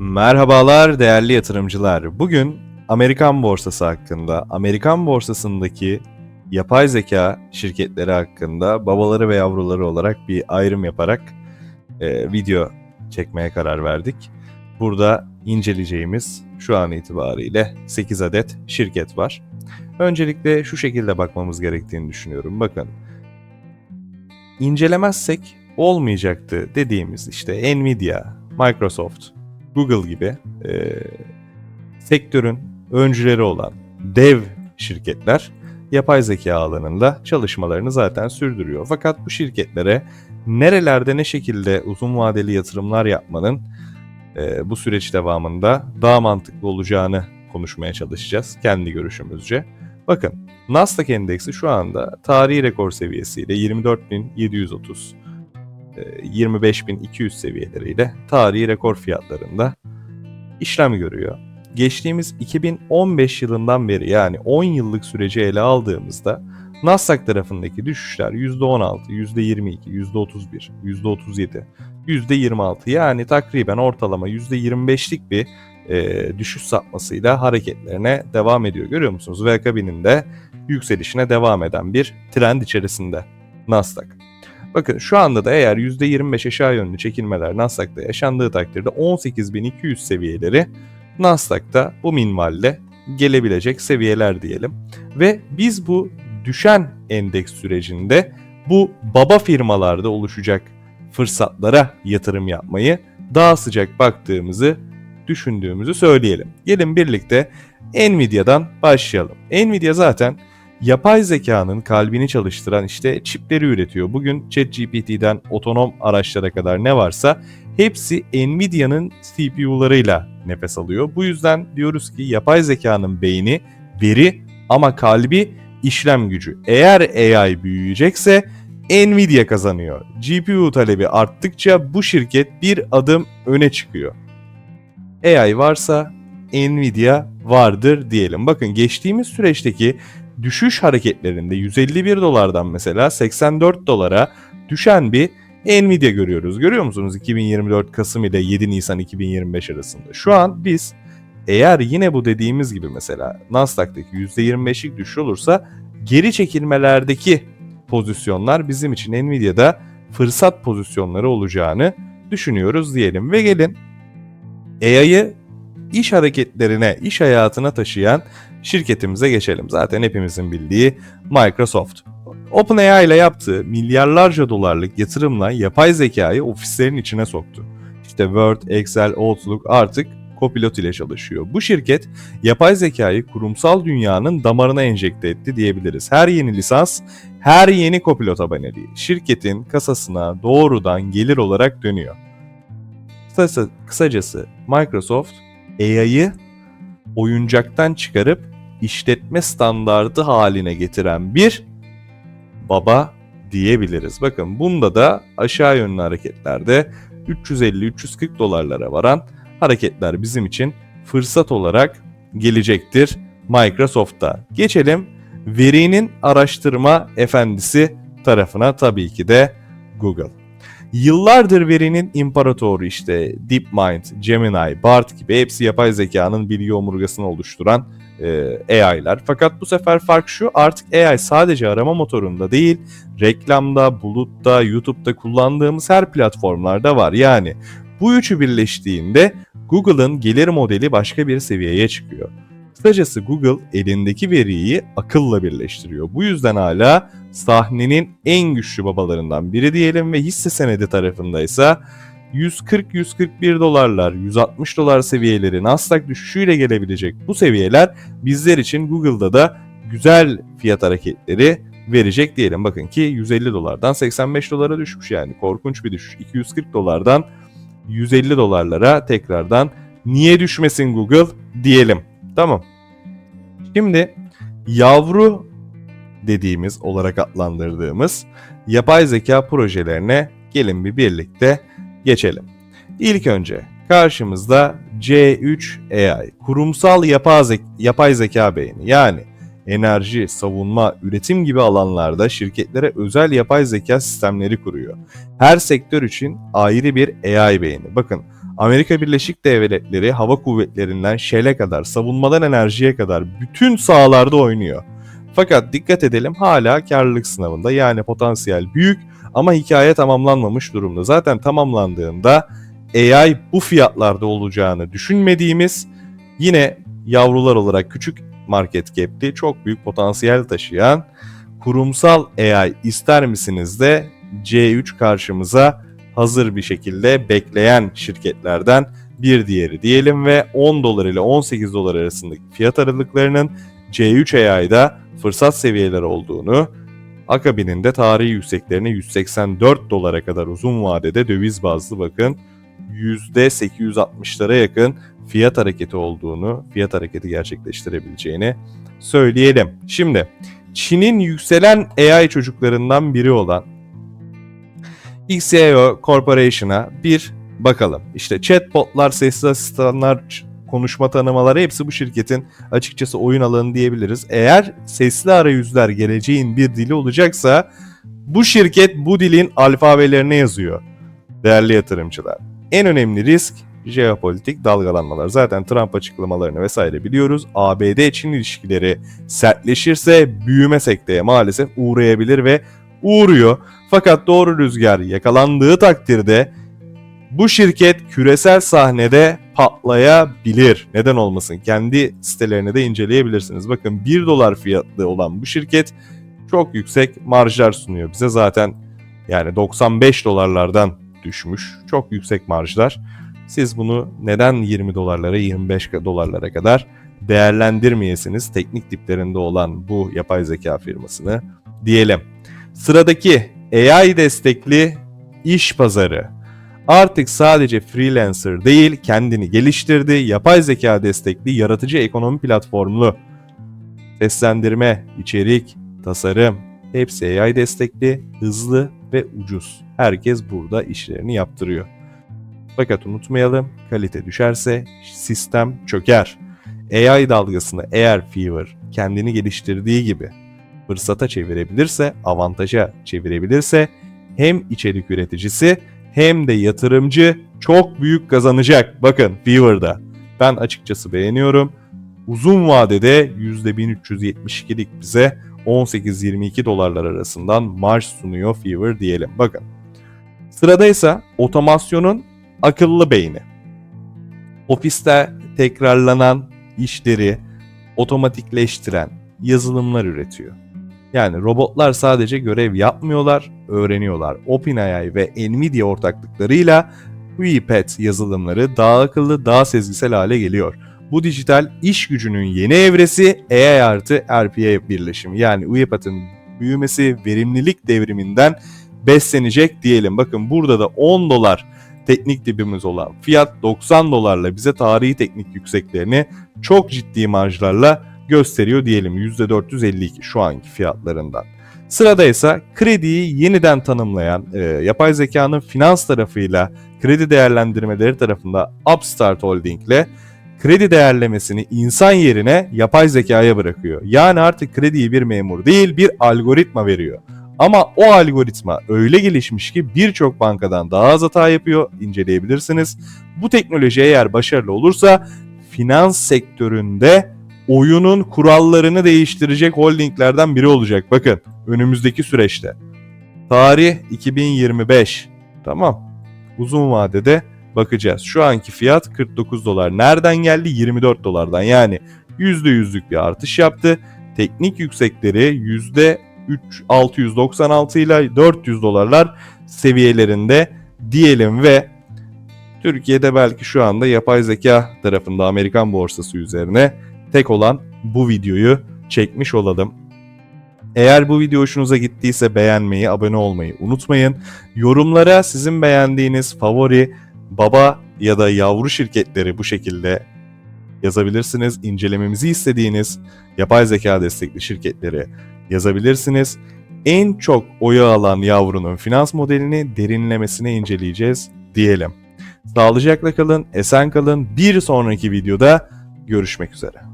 Merhabalar değerli yatırımcılar. Bugün Amerikan borsası hakkında, Amerikan borsasındaki yapay zeka şirketleri hakkında babaları ve yavruları olarak bir ayrım yaparak e, video çekmeye karar verdik. Burada inceleyeceğimiz şu an itibariyle 8 adet şirket var. Öncelikle şu şekilde bakmamız gerektiğini düşünüyorum. Bakın, incelemezsek olmayacaktı dediğimiz işte Nvidia, Microsoft, Google gibi e, sektörün öncüleri olan dev şirketler yapay zeka alanında çalışmalarını zaten sürdürüyor. Fakat bu şirketlere nerelerde ne şekilde uzun vadeli yatırımlar yapmanın e, bu süreç devamında daha mantıklı olacağını konuşmaya çalışacağız kendi görüşümüzce. Bakın Nasdaq endeksi şu anda tarihi rekor seviyesiyle 24.730 25.200 seviyeleriyle tarihi rekor fiyatlarında işlem görüyor. Geçtiğimiz 2015 yılından beri yani 10 yıllık süreci ele aldığımızda Nasdaq tarafındaki düşüşler %16, %22, %31, %37, %26 yani takriben ortalama %25'lik bir e, düşüş sapmasıyla hareketlerine devam ediyor. Görüyor musunuz? Ve akabininde yükselişine devam eden bir trend içerisinde Nasdaq. Bakın şu anda da eğer %25 aşağı yönlü çekilmeler Nasdaq'ta yaşandığı takdirde 18.200 seviyeleri Nasdaq'ta bu minvalde gelebilecek seviyeler diyelim. Ve biz bu düşen endeks sürecinde bu baba firmalarda oluşacak fırsatlara yatırım yapmayı daha sıcak baktığımızı düşündüğümüzü söyleyelim. Gelin birlikte Nvidia'dan başlayalım. Nvidia zaten yapay zekanın kalbini çalıştıran işte çipleri üretiyor. Bugün ChatGPT'den otonom araçlara kadar ne varsa hepsi Nvidia'nın CPU'larıyla nefes alıyor. Bu yüzden diyoruz ki yapay zekanın beyni veri ama kalbi işlem gücü. Eğer AI büyüyecekse Nvidia kazanıyor. GPU talebi arttıkça bu şirket bir adım öne çıkıyor. AI varsa Nvidia vardır diyelim. Bakın geçtiğimiz süreçteki düşüş hareketlerinde 151 dolardan mesela 84 dolara düşen bir Nvidia görüyoruz. Görüyor musunuz 2024 Kasım ile 7 Nisan 2025 arasında. Şu an biz eğer yine bu dediğimiz gibi mesela Nasdaq'taki %25'lik düşüş olursa geri çekilmelerdeki pozisyonlar bizim için Nvidia'da fırsat pozisyonları olacağını düşünüyoruz diyelim. Ve gelin AI'yı iş hareketlerine, iş hayatına taşıyan şirketimize geçelim. Zaten hepimizin bildiği Microsoft. OpenAI ile yaptığı milyarlarca dolarlık yatırımla yapay zekayı ofislerin içine soktu. İşte Word, Excel, Outlook artık Copilot ile çalışıyor. Bu şirket yapay zekayı kurumsal dünyanın damarına enjekte etti diyebiliriz. Her yeni lisans, her yeni Copilot aboneliği şirketin kasasına doğrudan gelir olarak dönüyor. Kısacası, kısacası Microsoft AI'yı oyuncaktan çıkarıp işletme standardı haline getiren bir baba diyebiliriz. Bakın bunda da aşağı yönlü hareketlerde 350-340 dolarlara varan hareketler bizim için fırsat olarak gelecektir Microsoft'ta. Geçelim verinin araştırma efendisi tarafına tabii ki de Google. Yıllardır verinin imparatoru işte DeepMind, Gemini, BART gibi hepsi yapay zekanın bilgi omurgasını oluşturan e, AI'lar. Fakat bu sefer fark şu artık AI sadece arama motorunda değil reklamda, bulutta, YouTube'da kullandığımız her platformlarda var. Yani bu üçü birleştiğinde Google'ın gelir modeli başka bir seviyeye çıkıyor. Kısacası Google elindeki veriyi akılla birleştiriyor. Bu yüzden hala sahnenin en güçlü babalarından biri diyelim ve hisse senedi tarafındaysa 140-141 dolarlar, 160 dolar seviyeleri Nasdaq düşüşüyle gelebilecek bu seviyeler bizler için Google'da da güzel fiyat hareketleri verecek diyelim. Bakın ki 150 dolardan 85 dolara düşmüş yani korkunç bir düşüş. 240 dolardan 150 dolarlara tekrardan niye düşmesin Google diyelim. Tamam. Şimdi yavru dediğimiz olarak adlandırdığımız yapay zeka projelerine gelin bir birlikte geçelim. İlk önce karşımızda C3 AI, kurumsal yapay, zeka, beyni yani enerji, savunma, üretim gibi alanlarda şirketlere özel yapay zeka sistemleri kuruyor. Her sektör için ayrı bir AI beyni. Bakın Amerika Birleşik Devletleri hava kuvvetlerinden şele kadar, savunmadan enerjiye kadar bütün sahalarda oynuyor. Fakat dikkat edelim hala karlılık sınavında yani potansiyel büyük ama hikaye tamamlanmamış durumda. Zaten tamamlandığında AI bu fiyatlarda olacağını düşünmediğimiz yine yavrular olarak küçük market cap'li çok büyük potansiyel taşıyan kurumsal AI ister misiniz de C3 karşımıza hazır bir şekilde bekleyen şirketlerden bir diğeri diyelim ve 10 dolar ile 18 dolar arasındaki fiyat aralıklarının C3 AI'da fırsat seviyeleri olduğunu, akabininde tarihi yükseklerine 184 dolara kadar uzun vadede döviz bazlı bakın %860'lara yakın fiyat hareketi olduğunu, fiyat hareketi gerçekleştirebileceğini söyleyelim. Şimdi Çin'in yükselen AI çocuklarından biri olan XAO Corporation'a bir bakalım. İşte chatbotlar, sesli asistanlar, konuşma tanımaları hepsi bu şirketin açıkçası oyun alanı diyebiliriz. Eğer sesli arayüzler geleceğin bir dili olacaksa bu şirket bu dilin alfabelerine yazıyor değerli yatırımcılar. En önemli risk jeopolitik dalgalanmalar. Zaten Trump açıklamalarını vesaire biliyoruz. ABD-Çin ilişkileri sertleşirse büyüme sekteye maalesef uğrayabilir ve uğruyor. Fakat doğru rüzgar yakalandığı takdirde bu şirket küresel sahnede patlayabilir. Neden olmasın? Kendi sitelerini de inceleyebilirsiniz. Bakın 1 dolar fiyatlı olan bu şirket çok yüksek marjlar sunuyor bize. Zaten yani 95 dolarlardan düşmüş. Çok yüksek marjlar. Siz bunu neden 20 dolarlara 25 dolarlara kadar değerlendirmeyesiniz teknik diplerinde olan bu yapay zeka firmasını diyelim. Sıradaki AI destekli iş pazarı. Artık sadece freelancer değil kendini geliştirdi. Yapay zeka destekli yaratıcı ekonomi platformlu seslendirme, içerik, tasarım hepsi AI destekli, hızlı ve ucuz. Herkes burada işlerini yaptırıyor. Fakat unutmayalım kalite düşerse sistem çöker. AI dalgasını eğer Fever kendini geliştirdiği gibi fırsata çevirebilirse, avantaja çevirebilirse hem içerik üreticisi hem de yatırımcı çok büyük kazanacak. Bakın Fever'da. Ben açıkçası beğeniyorum. Uzun vadede %1372'lik bize 18-22 dolarlar arasından marj sunuyor Fever diyelim. Bakın. Sırada ise otomasyonun akıllı beyni. Ofiste tekrarlanan işleri otomatikleştiren yazılımlar üretiyor. Yani robotlar sadece görev yapmıyorlar, öğreniyorlar. OpenAI ve Nvidia ortaklıklarıyla VPET yazılımları daha akıllı, daha sezgisel hale geliyor. Bu dijital iş gücünün yeni evresi AI artı RPA birleşimi. Yani UiPath'ın büyümesi verimlilik devriminden beslenecek diyelim. Bakın burada da 10 dolar teknik dibimiz olan fiyat 90 dolarla bize tarihi teknik yükseklerini çok ciddi marjlarla gösteriyor diyelim %452 şu anki fiyatlarından. Sırada ise krediyi yeniden tanımlayan e, yapay zekanın finans tarafıyla kredi değerlendirmeleri tarafında Upstart Holding ile kredi değerlemesini insan yerine yapay zekaya bırakıyor. Yani artık krediyi bir memur değil bir algoritma veriyor. Ama o algoritma öyle gelişmiş ki birçok bankadan daha az hata yapıyor, inceleyebilirsiniz. Bu teknoloji eğer başarılı olursa finans sektöründe oyunun kurallarını değiştirecek holdinglerden biri olacak. Bakın önümüzdeki süreçte. Tarih 2025. Tamam. Uzun vadede bakacağız. Şu anki fiyat 49 dolar. Nereden geldi? 24 dolardan. Yani %100'lük bir artış yaptı. Teknik yüksekleri %3 696 ile 400 dolarlar seviyelerinde diyelim ve Türkiye'de belki şu anda yapay zeka tarafında Amerikan borsası üzerine tek olan bu videoyu çekmiş olalım. Eğer bu video hoşunuza gittiyse beğenmeyi, abone olmayı unutmayın. Yorumlara sizin beğendiğiniz favori baba ya da yavru şirketleri bu şekilde yazabilirsiniz. İncelememizi istediğiniz yapay zeka destekli şirketleri yazabilirsiniz. En çok oyu alan yavrunun finans modelini derinlemesine inceleyeceğiz diyelim. Sağlıcakla kalın, esen kalın. Bir sonraki videoda görüşmek üzere.